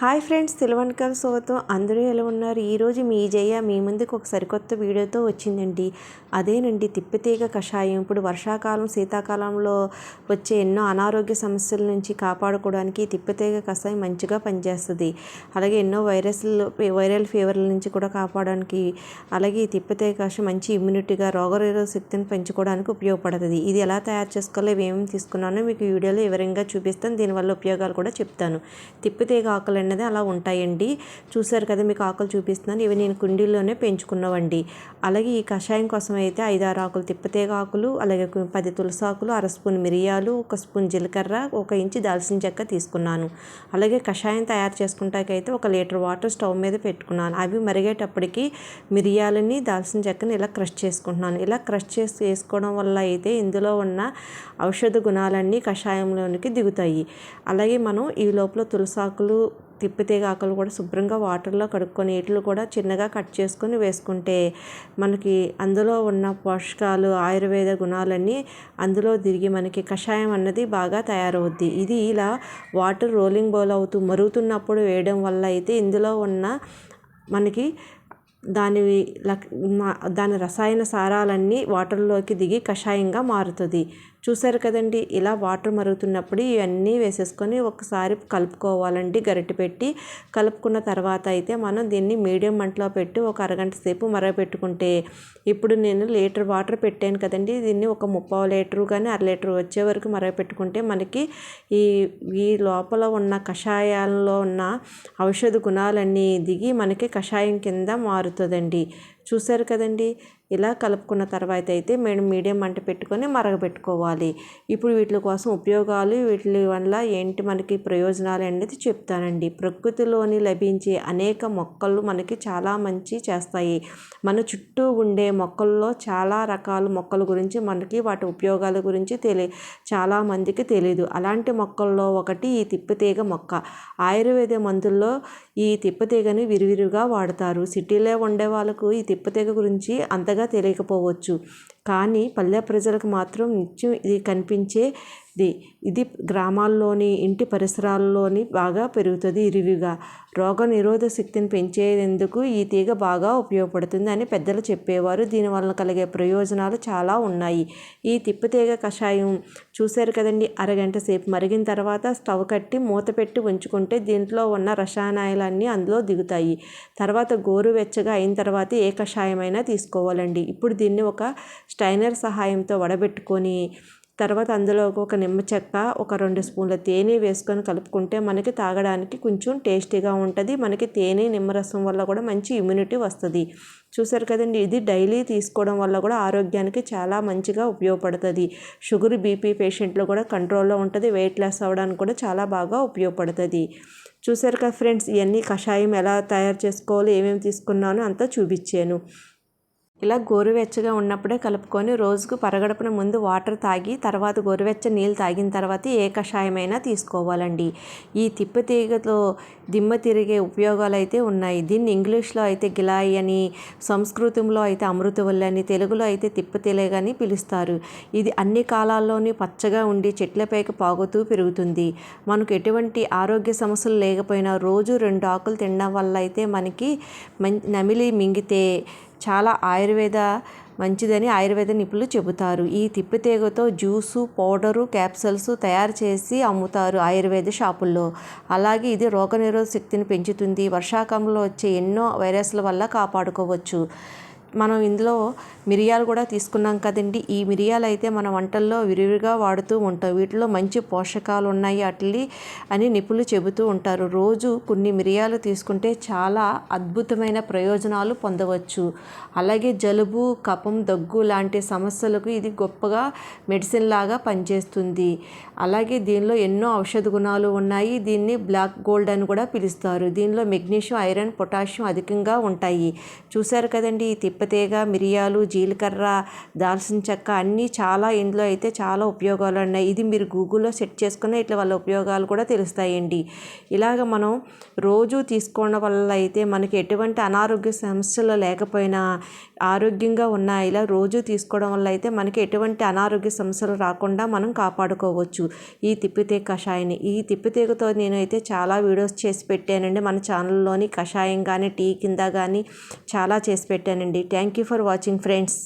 Hi friends సిల్వన్కర్ Sotho అందరూ ఎలా ఉన్నారు? ఈరోజు మీ జయ మీ ముందుకు ఒక సరికొత్త వీడియోతో వచ్చిందండి. అదేనండి తిప్పితీగ కషాయం. ఇప్పుడు వర్షాకాలం శీతాకాలంలో వచ్చే ఎన్నో అనారోగ్య సమస్యల నుంచి కాపాడుకోవడానికి తిప్పితీగ కషాయం మంచిగా పనిచేస్తుంది. అలాగే ఎన్నో వైరస్లు వైరల్ ఫీవర్ల నుంచి కూడా కాపాడడానికి అలాగే ఈ తిప్పితీగ కషాయం మంచి ఇమ్యూనిటీగా రోగనిరోధ శక్తిని పెంచుకోవడానికి ఉపయోగపడుతుంది. ఇది ఎలా తయారు చేసుకోవాలో ఏమేమి తీసుకున్నానో మీకు వీడియోలో వివరంగా చూపిస్తాను. దీనివల్ల ఉపయోగాలు కూడా చెప్తాను. తిప్పితీగ ఆకులను అనేది అలా ఉంటాయండి. చూసారు కదా మీకు ఆకులు చూపిస్తున్నాను. ఇవి నేను కుండీల్లోనే పెంచుకున్నవండి. అలాగే ఈ కషాయం కోసం అయితే ఐదారు ఆకులు తిప్పతీగ ఆకులు అలాగే పది తులసి ఆకులు అర స్పూన్ మిరియాలు ఒక స్పూన్ జీలకర్ర ఒక ఇంచు దాల్చిన చెక్క తీసుకున్నాను. అలాగే కషాయం తయారు చేసుకుంటాకైతే ఒక లీటర్ వాటర్ స్టవ్ మీద పెట్టుకున్నాను. అవి మరిగేటప్పటికి మిరియాలని దాల్చిన చెక్కని ఇలా క్రష్ చేసుకుంటున్నాను. ఇలా క్రష్ చేసి వేసుకోవడం వల్ల అయితే ఇందులో ఉన్న ఔషధ గుణాలన్నీ కషాయంలోనికి దిగుతాయి. అలాగే మనం ఈ లోపల తులసాకులు తిప్పితీగ ఆకులు కూడా శుభ్రంగా వాటర్లో కడుక్కొని వీటిని కూడా చిన్నగా కట్ చేసుకొని వేసుకుంటే మనకి అందులో ఉన్న పోషకాలు ఆయుర్వేద గుణాలన్నీ అందులో దిరిగి మనకి కషాయం అన్నది బాగా తయారవుద్ది. ఇది ఇలా వాటర్ రోలింగ్ బౌల్ అవుతూ మరుగుతున్నప్పుడు వేయడం వల్ల అయితే ఇందులో ఉన్న మనకి దాని లక్ మా- దాని రసాయన సారాలన్నీ వాటర్లోకి దిగి కషాయంగా మారుతుంది. చూసారు కదండి ఇలా వాటర్ మరుగుతున్నప్పుడు ఇవన్నీ వేసేసుకొని ఒకసారి కలుపుకోవాలండి గరిటె పెట్టి. కలుపుకున్న తర్వాత అయితే మనం దీన్ని మీడియం మంటలో పెట్టి ఒక అరగంట సేపు మరగపెట్టుకుంటే ఇప్పుడు నేను లీటర్ వాటర్ పెట్టాను కదండి దీన్ని ఒక ముప్పావు లీటరు కానీ అర లీటర్ వచ్చే వరకు మరగపెట్టుకుంటే మనకి ఈ ఈ లోపల ఉన్న కషాయాల్లో ఉన్న ఔషధ గుణాలన్నీ దిగి మనకి కషాయం కింద మారుతుందండి. చూసారు కదండి. ఇలా కలుపుకున్న తర్వాత అయితే మేము మీడియం మంట పెట్టుకొని మరగబెట్టుకోవాలి. ఇప్పుడు వీటి కోసం ఉపయోగాలు వీటి వల్ల ఏంటి మనకి ప్రయోజనాలు అనేది చెప్తానండి. ప్రకృతిలోని లభించే అనేక మొక్కలు మనకి చాలా మంచి చేస్తాయి. మన చుట్టూ ఉండే మొక్కల్లో చాలా రకాల మొక్కల గురించి మనకి వాటి ఉపయోగాల గురించి తెలియ చాలా మందికి తెలియదు అలాంటి మొక్కల్లో ఒకటి ఈ తిప్పతీగ మొక్క. ఆయుర్వేద మందుల్లో ఈ తిప్పతీగని విరివిరిగా వాడతారు. సిటీలో ఉండే వాళ్ళకు ఈ తిప్పతీగ గురించి అంతగా తెలియకపోవచ్చు. కానీ పల్లె ప్రజలకు మాత్రం నిత్యం ఇది కనిపించేది. ఇది గ్రామాల్లోని ఇంటి పరిసరాల్లోని బాగా పెరుగుతుంది ఇరివిగా. రోగ నిరోధక శక్తిని పెంచేందుకు ఈ తీగ బాగా ఉపయోగపడుతుంది అని పెద్దలు చెప్పేవారు. దీనివల్ల కలిగే ప్రయోజనాలు చాలా ఉన్నాయి. ఈ తిప్పతీగ కషాయం చూశారు కదండి? అరగంట సేపు మరిగిన తర్వాత స్టవ్ కట్టి మూత పెట్టి ఉంచుకుంటే దీంట్లో ఉన్న రసాయనాలన్నీ అందులో దిగుతాయి. తర్వాత గోరువెచ్చగా అయిన తర్వాత ఏ కషాయమైనా తీసుకోవాలండి. ఇప్పుడు దీన్ని ఒక స్టైనర్ సహాయంతో వడబెట్టుకొని తర్వాత అందులో ఒక నిమ్మ చెక్క ఒక రెండు స్పూన్ల తేనె వేసుకొని కలుపుకుంటే మనకి తాగడానికి కొంచెం టేస్టీగా ఉంటుంది. మనకి తేనె నిమ్మరసం వల్ల కూడా మంచి ఇమ్యూనిటీ వస్తుంది. చూసారు కదండి ఇది డైలీ తీసుకోవడం వల్ల కూడా ఆరోగ్యానికి చాలా మంచిగా ఉపయోగపడుతుంది. షుగర్ బీపీ పేషెంట్లు కూడా కంట్రోల్లో ఉంటుంది. వెయిట్ లాస్ అవ్వడానికి కూడా చాలా బాగా ఉపయోగపడుతుంది. చూసారు కదా ఫ్రెండ్స్ ఇవన్నీ కషాయం ఎలా తయారు చేసుకోవాలి ఏమేమి తీసుకున్నానో అంతా చూపించాను. ఇలా గోరువెచ్చగా ఉన్నప్పుడే కలుపుకొని రోజుకు పరగడపున ముందు వాటర్ తాగి తర్వాత గోరువెచ్చ నీళ్ళు తాగిన తర్వాత ఏ కషాయమైనా తీసుకోవాలండి. ఈ తిప్పతీగతో దిమ్మ తిరిగే ఉపయోగాలు అయితే ఉన్నాయి. దీన్ని ఇంగ్లీష్లో అయితే గిలాయి అని సంస్కృతంలో అయితే అమృతవల్లి అని తెలుగులో అయితే తిప్పతీగ అని పిలుస్తారు. ఇది అన్ని కాలాల్లోనూ పచ్చగా ఉండి చెట్లపైకి పాగుతూ పెరుగుతుంది. మనకు ఎటువంటి ఆరోగ్య సమస్యలు లేకపోయినా రోజు రెండు ఆకులు తినడం వల్ల అయితే మనకి మం నమిలి మింగితే చాలా ఆయుర్వేద మంచిదని ఆయుర్వేద నిపుణులు చెబుతారు. ఈ తిప్పితీగతో జ్యూసు పౌడరు క్యాప్సల్స్ తయారు చేసి అమ్ముతారు ఆయుర్వేద షాపుల్లో. అలాగే ఇది రోగనిరోధ శక్తిని పెంచుతుంది. వర్షాకాలంలో వచ్చే ఎన్నో వైరస్ల వల్ల కాపాడుకోవచ్చు. మనం ఇందులో మిరియాలు కూడా తీసుకున్నాం కదండి. ఈ మిరియాలు అయితే మన వంటల్లో విరివిగా వాడుతూ ఉంటాం. వీటిలో మంచి పోషకాలు ఉన్నాయి అట్లీ అని నిపుణులు చెబుతూ ఉంటారు. రోజు కొన్ని మిరియాలు తీసుకుంటే చాలా అద్భుతమైన ప్రయోజనాలు పొందవచ్చు. అలాగే జలుబు కపం దగ్గు లాంటి సమస్యలకు ఇది గొప్పగా మెడిసిన్ లాగా పనిచేస్తుంది. అలాగే దీనిలో ఎన్నో ఔషధ గుణాలు ఉన్నాయి. దీన్ని బ్లాక్ గోల్డ్ అని కూడా పిలుస్తారు. దీనిలో మెగ్నీషియం ఐరన్ పొటాషియం అధికంగా ఉంటాయి. చూశారు కదండి ఈ తిప్పతీగ మిరియాలు జీలకర్ర దాల్చిన చెక్క అన్నీ చాలా ఇందులో అయితే చాలా ఉపయోగాలు ఉన్నాయి. ఇది మీరు గూగుల్లో సెట్ చేసుకున్న ఇట్లా వాళ్ళ ఉపయోగాలు కూడా తెలుస్తాయండి. ఇలాగ మనం రోజు తీసుకోవడం వల్ల అయితే మనకి ఎటువంటి అనారోగ్య సమస్యలు లేకపోయినా ఆరోగ్యంగా ఉన్న ఇలా రోజు తీసుకోవడం వల్ల అయితే మనకి ఎటువంటి అనారోగ్య సమస్యలు రాకుండా మనం కాపాడుకోవచ్చు. ఈ తిప్పితే కషాయాన్ని. ఈ తిప్పితేగతో నేనైతే చాలా వీడియోస్ చేసి పెట్టానండి. మన ఛానల్లోని కషాయం కానీ టీ కింద కానీ చాలా చేసి పెట్టానండి. Thank you for watching friends.